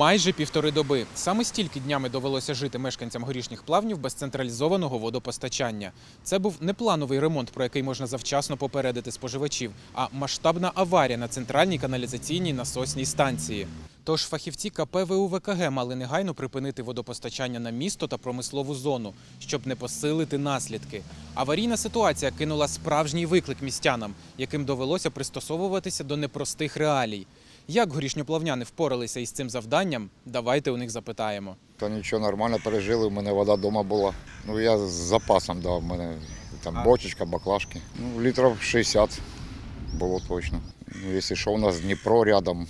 майже півтори доби. Саме стільки днями довелося жити мешканцям горішніх плавнів без централізованого водопостачання. Це був не плановий ремонт, про який можна завчасно попередити споживачів, а масштабна аварія на центральній каналізаційній насосній станції. Тож фахівці КП ВУВКГ мали негайно припинити водопостачання на місто та промислову зону, щоб не посилити наслідки. Аварійна ситуація кинула справжній виклик містянам, яким довелося пристосовуватися до непростих реалій. Як горішньоплавняни впоралися із цим завданням? Давайте у них запитаємо. Та нічого нормально пережили, у мене вода вдома була. Ну я з запасом дав, у мене там бочечка, баклажки. Ну, літрів 60 було точно. Ну, якщо що, у нас Дніпро рядом.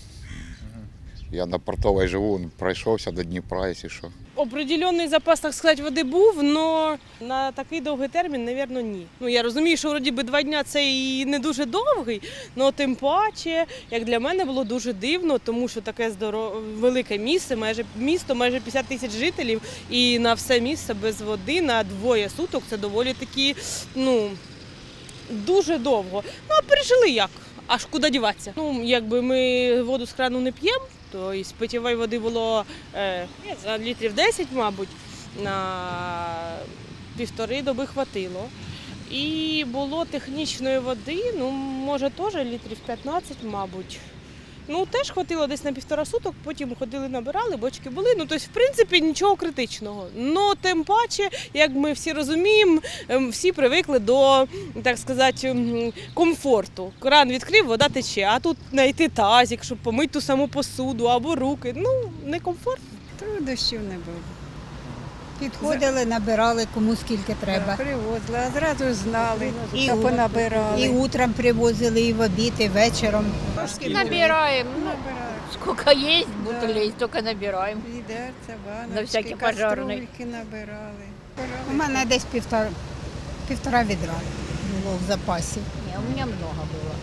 Я на портовій живу, пройшовся до Дніпра, якщо що. Определенний запас, так сказати, води був, але на такий довгий термін, мабуть, ні. Ну я розумію, що вроді би два дня це і не дуже довгий, але тим паче, як для мене було дуже дивно, тому що таке здоро... велике місце, майже місто, майже 50 тисяч жителів, і на все місце без води на двоє суток це доволі таки, ну дуже довго. Ну а пережили як? Аж куди діватися? Ну, якби ми воду з крану не п'ємо, то із питьової води було е, за літрів 10, мабуть, на півтори доби хватило. І було технічної води, ну, може, теж літрів 15, мабуть. Ну, теж хватило десь на півтора суток, потім ходили, набирали, бочки були. Ну, тобто, в принципі, нічого критичного. Ну, тим паче, як ми всі розуміємо, ем, всі привикли до, так сказати, комфорту. Кран відкрив, вода тече, а тут знайти тазик, щоб помити ту саму посуду або руки. Ну, не комфортно. дощів не було. Підходили, набирали кому скільки треба. Привозили, а зразу знали, І та у- понабирали. І утром привозили, і в обід, і вечором. Набираем. Ну, Набирали. сколько есть бутылей, столько набираем. Відерця, баночки, На всякий пожарний. каструльки набирали. У мене десь півтора, півтора відра було в запасі. Не, у меня много было.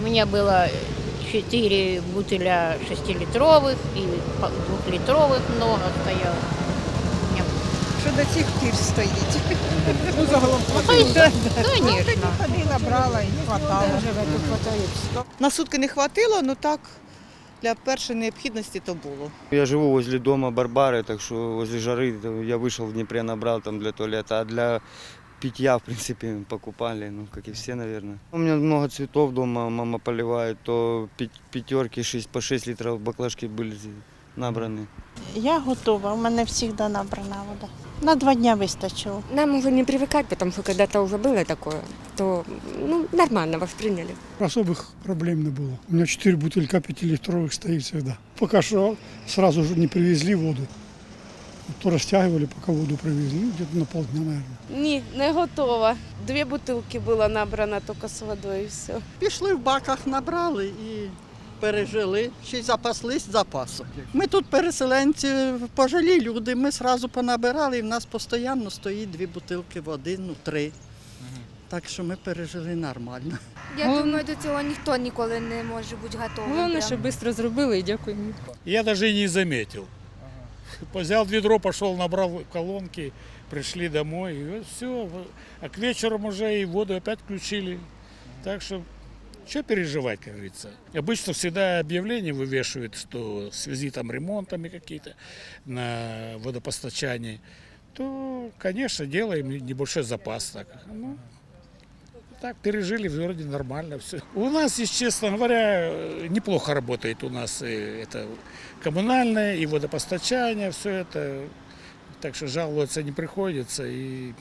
У меня было 4 бутыля 6-литровых и по- двухлитровых много стояло. У меня- Що до цих пір стоїть. Ну, Конечно. Ходила, брала і хватало. На сутки не хватило, ну так, для першої необхідності то було. Я живу возле дома Барбары, так что возле жары то я вышел в Днепре, набрал там для туалета, а для питья, в принципе, покупали, ну, как и все, наверное. У меня много цветов дома, мама поливает, то пя- пятерки 6, по 6 литров баклажки были набраны. Я готова, у мене завжди набрана вода. На два дня вистачило. Нам уже не привыкать, потому что когда-то уже было такое, то ну, нормально восприняли. Особых проблем не было. У меня четыре бутылька пятилитровых стоит всегда. Пока что сразу же не привезли воду. То растягивали, пока воду привезли. Ну, где-то на полдня, наверное. Ні, не готова. Дві бутилки було набрано тільки з водою і все. Пішли в баках, набрали і пережили, ще й запаслись запасом. Ми тут переселенці, пожилі люди, ми одразу понабирали, і в нас постійно стоїть дві бутилки води, ну три. Так що ми пережили нормально. Я думаю, до цього ніхто ніколи не може бути готовий. Головне, що швидко зробили і дякуємо. Я даже и не заметил. Взял ведро, пошел, набрал колонки, пришли домой, и все. А к вечеру уже и воду опять включили. Так что, что переживать, как говорится. Обычно всегда объявления вывешивают, что в связи там ремонтами какие-то на водопостачании, то, конечно, делаем небольшой запас. Так. Ну, так, пережили, вроде нормально все. У нас, если честно говоря, неплохо работает у нас э, это коммунальное и водопостачание, все это. Так что жаловаться не приходится. И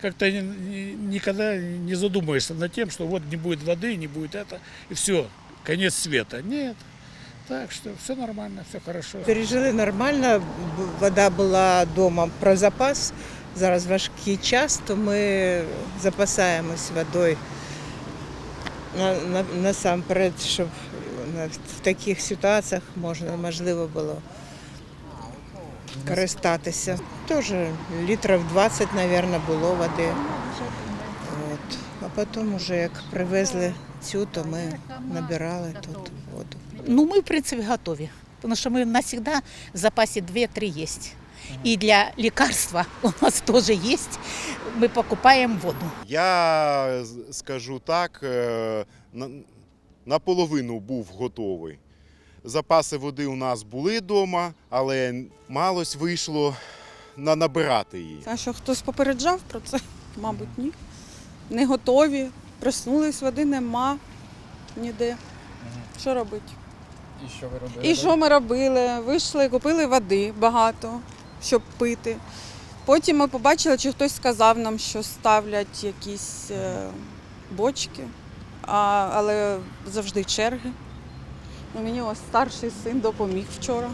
как-то ни- ни- никогда не задумаешься над тем, что вот не будет воды, не будет это, и все, конец света. Нет. Так что все нормально, все хорошо. Пережили нормально, вода була вдома про запас. Зараз важкий час, то ми запасаємось водою на, на, насамперед, щоб в таких ситуаціях можна, можливо було користатися. Теж літрів 20, мабуть, було води. От. А потім, вже як привезли цю, то ми набирали тут воду. Ну, ми, в принципі, готові. Тому що ми завжди в запасі 2-3 є. І для лікарства у нас теж є. Ми покупаємо воду. Я скажу так, е, наполовину був готовий. Запаси води у нас були вдома, але малось вийшло на набирати її. А що хтось попереджав про це? Мабуть, ні. Не готові. Проснулись, води нема ніде. Що робити? І що ви робили? І що ми робили? Вийшли, купили води багато, щоб пити. Потім ми побачили, чи хтось сказав нам, що ставлять якісь е, бочки, а, але завжди черги. Мені ось старший син допоміг вчора.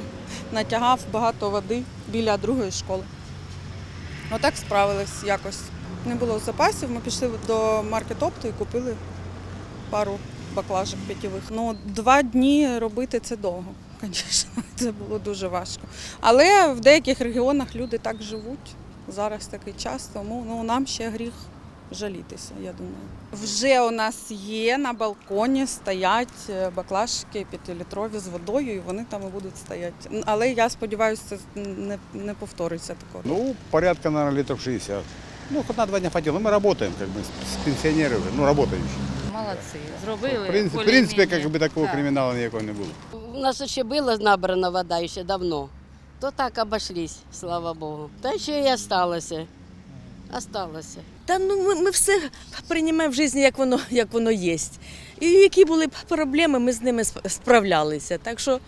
Натягав багато води біля другої школи. Отак справились якось. Не було запасів, ми пішли до маркетопту і купили пару баклажок питєвих. Ну, два дні робити це довго, звісно. Це було дуже важко. Але в деяких регіонах люди так живуть. Зараз такий час, тому ну, нам ще гріх жалітися, я думаю. Вже у нас є на балконі стоять е, баклажки п'ятилітрові з водою, і вони там і будуть стояти. Н- Але я сподіваюся, це не, не повториться такого. Ну, порядка, наверное, литров 60. Ну, хоть на два дня хватило. Мы работаем, как бы, с пенсионеры, ну, работающие. Молодці. Зробили. В принципе, в принципе как бы, такого криминала никакого не было. У нас ще була набрана вода ще давно. То так обошлись, слава Богу. Та ще й осталося. Осталося. Та ну ми, ми все приймаємо в житті, як воно, як воно є. І які були б проблеми, ми з ними справлялися. Так що,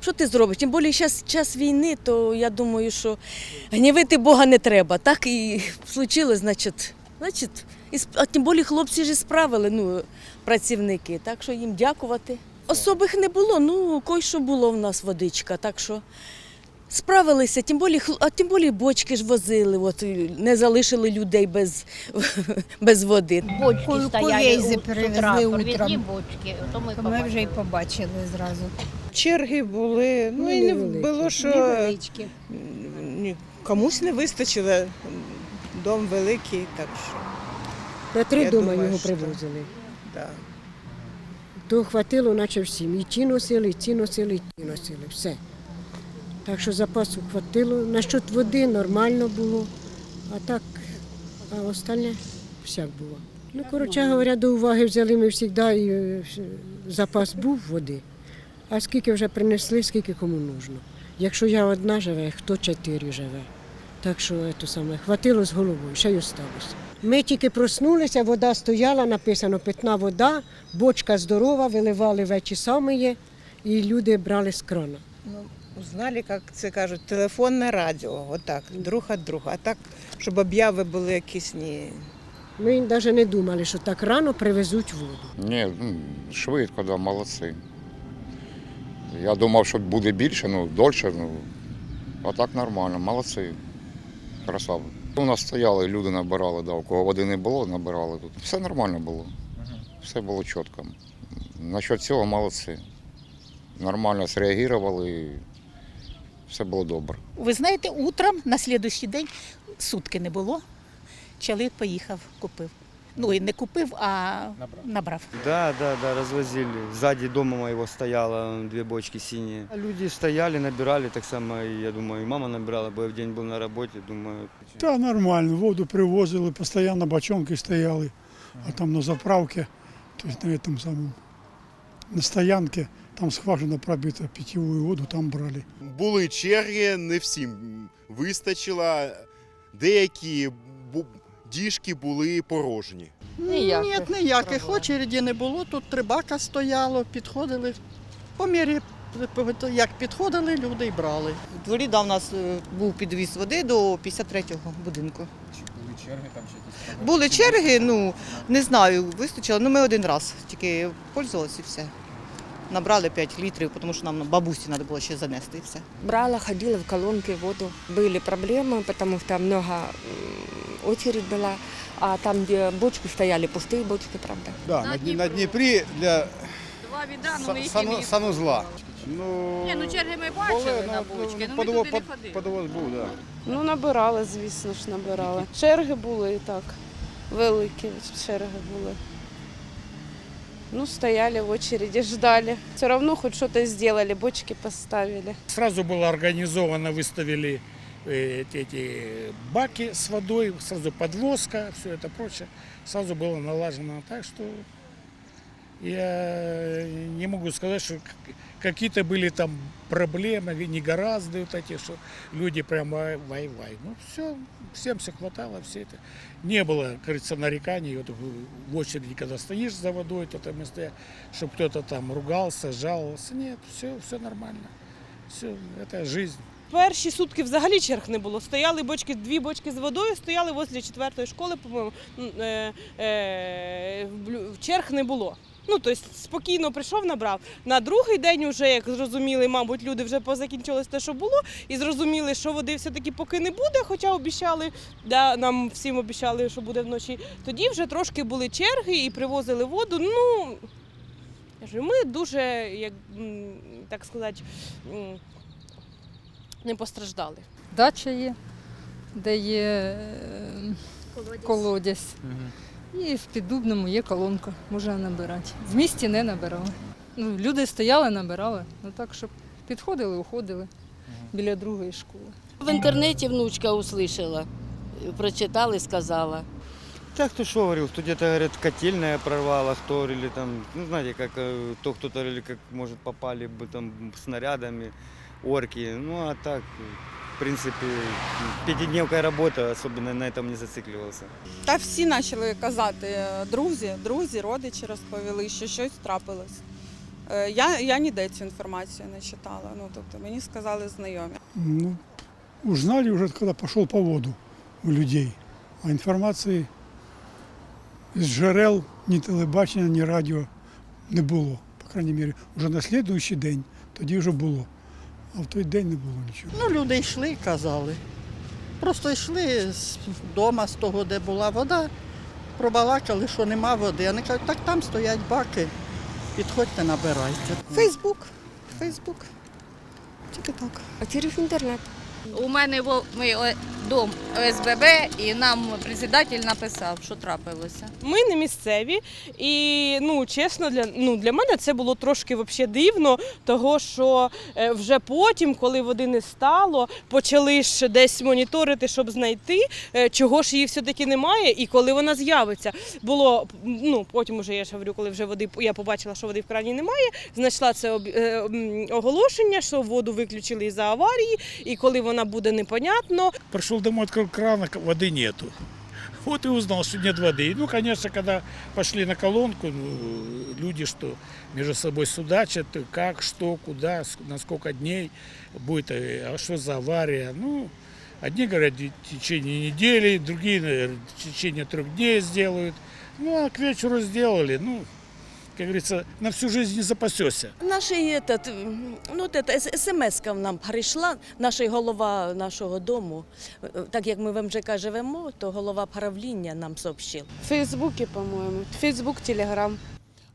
що ти зробиш? Тим більше зараз час війни, то я думаю, що гнівити Бога не треба. Так і случилось, значить, значить, і, а тим більше хлопці ж справили, ну, працівники. Так що їм дякувати. Особих не було, ну, кой що було в нас водичка, так що. Справилися, тим більше, а тим більше бочки ж возили, от, не залишили людей без, без води. Бочки Ку- стояли привезли утра, утром. бочки, то ми, То ми вже й побачили. зразу. Черги були, ну і не було, що Невеличкі. ні, комусь не вистачило. Дом великий, так що. На три Я дома думаю, його що- привозили. Да. То хватило, наче всім. І ті носили, і ті носили, і ті носили. Все. Так що запасу хватило. Насчет води нормально було, а так, а остальне всяк було. Ну, коротше говоря, до уваги взяли ми завжди, і е, запас був води. А скільки вже принесли, скільки кому нужно. Якщо я одна живе, хто чотири живе. Так що це саме, хватило з головою, ще й осталося. Ми тільки проснулися, вода стояла, написано питна вода, бочка здорова, виливали вечі самі, і люди брали з крана. Узнали, як це кажуть, телефонне радіо, отак, друг від друга. А так, щоб обяви були якісь ні. Ми навіть не думали, що так рано привезуть воду. Ні, швидко, да, молодці. Я думав, що буде більше, ну, дольше, ну, а так нормально, молодці. Красава. У нас стояли, люди набирали, да, у кого води не було, набирали тут. Все нормально було. Все було чітко. Насчет цього молодці. Нормально зреагували, і все було добре. Ви знаєте, утром на слідуючий день сутки не було. Чоловік поїхав, купив. Ну і не купив, а Набрав. набрав. Да, да, да, развозили. Сзади дома моего стояло две бочки синие. А Люди стояли, набирали, так само, и, я думаю, и мама набирала, бо я в день был на работе, думаю, Та нормально, воду привозили, постійно бочонки стояли, а там на заправці, тобто на этом самому, на стоянці, там скважина пробита, питьевую воду там брали. Були черги, не всім вистачило. Деякі діжки були порожні. Ніяк. Ні, ніяких очереді не було. Тут три бака стояло, підходили. По мірі, як підходили, люди й брали. У дворі да, у нас е, був підвіз води до 53-го будинку. Чи були черги там чи якісь? Були черги, ну не знаю, вистачило. Ну ми один раз тільки пользувалися і все Набрали 5 літрів, тому що нам бабусі треба було ще занести і все. Брала, ходила в колонки воду. Были проблемы, потому что много м, очередь была. А там, где бочки стояли, пустые бочки, правда. Да, на, Дні- на Дніпрі для Два відра, са- сану- санузла. Ну, Ні, ну черги ми бачили на бочки, ну ми туди не ходили. подовоз був, да. Ну, набирали, звісно ж, набирали. Черги були і так. Великі черги були. Ну, стояли в очереди, ждали. Все равно хоть что-то сделали, бочки поставили. Сразу было организовано, выставили э, эти, эти баки с водой, сразу подвозка, все это прочее. Сразу было налажено так, что я не могу сказать, что к- какие-то были там проблемы, негоразды вот эти, что люди прям вай- вай-вай. Ну, все, всем все хватало, все это. Не было, как говорится, нареканий, вот в- в очереди, когда стоишь за водой, то там стоя, чтобы кто-то там ругался, жаловался. Нет, все, все нормально. Все, это жизнь. Перші сутки взагалі черг не було. Стояли бочки, дві бочки з водою, стояли возле четвертої школи, по-моєму. М, Е, е, в блю- черг не було. Ну, тобто спокійно прийшов, набрав. На другий день, вже, як зрозуміли, мабуть, люди вже позакінчилось те, що було, і зрозуміли, що води все-таки поки не буде, хоча обіцяли, да, нам всім обіцяли, що буде вночі. Тоді вже трошки були черги і привозили воду. Ну, ми дуже, як так сказати, не постраждали. Дача є, де є е, колодязь. І в Піддубному є колонка, можна набирати. В місті не набирали. Ну, люди стояли, набирали. Ну так, щоб підходили, уходили біля другої школи. В интернете внучка услышала, прочитала и сказала. Так кто что говорил, кто где-то говорит котельная прорвала, кто говорили там, ну знаете, как э, то кто-то говорили, как может попали бы там снарядами, орки. Ну а так, в принципе, пятидневка работа, особенно на этом не зацикливался. Та всі почали казати, е, друзі, друзі, родичі розповіли, що щось трапилось. Е, Я, я ніде цю інформацію не читала. Ну, тобто мені сказали знайомі. Ну, узнали уже, когда пошел по воду у людей. А інформації з джерел ні телебачення, ні радіо не було. По крайній мірі, вже на слідуючий день тоді вже було. А в той день не було нічого. Ну, люди йшли, казали. Просто йшли з дому, з того, де була вода, пробалакали, що нема води. Вони кажуть, так там стоять баки, підходьте, набирайте. Фейсбук. Фейсбук. Тільки так. А через інтернет. У мене во- дом ОСББ, і нам председатель написав, що трапилося. Ми не місцеві, і ну чесно, для ну для мене це було трошки вообще дивно, того що е, вже потім, коли води не стало, почали ж десь моніторити, щоб знайти, е, чого ж її все-таки немає, і коли вона з'явиться. Було ну потім уже я ж говорю, коли вже води я побачила, що води в крані немає. Знайшла це е, оголошення, що воду виключили із-за аварії, і коли вона буде непонятно, Пришел домой, открыл кран, а воды нету. Вот и узнал, что нет воды. Ну, конечно, когда пошли на колонку, ну, люди что между собой судачат, как, что, куда, с- на сколько дней будет, э, а что за авария. Ну, одни говорят, в течение недели, другие, наверное, в течение трех дней сделают. Ну, а к вечеру сделали, ну, как говорится, на всю жизнь не запасешься. Наш этот, ну, от это, смс нам прийшла, наш голова нашого дому. Так як ми в МЖК живемо, то голова правління нам сообщив. в Фейсбуці, по-моєму, Фейсбук, Телеграм.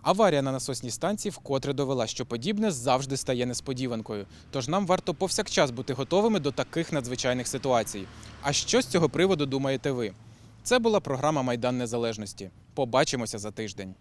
Аварія на наsoсній станції вкотре довела, що подібне завжди стає несподіванкою. Тож нам варто повсякчас бути готовими до таких надзвичайних ситуацій. А що з цього приводу думаєте ви? Це була програма Майдан Незалежності. Побачимося за тиждень.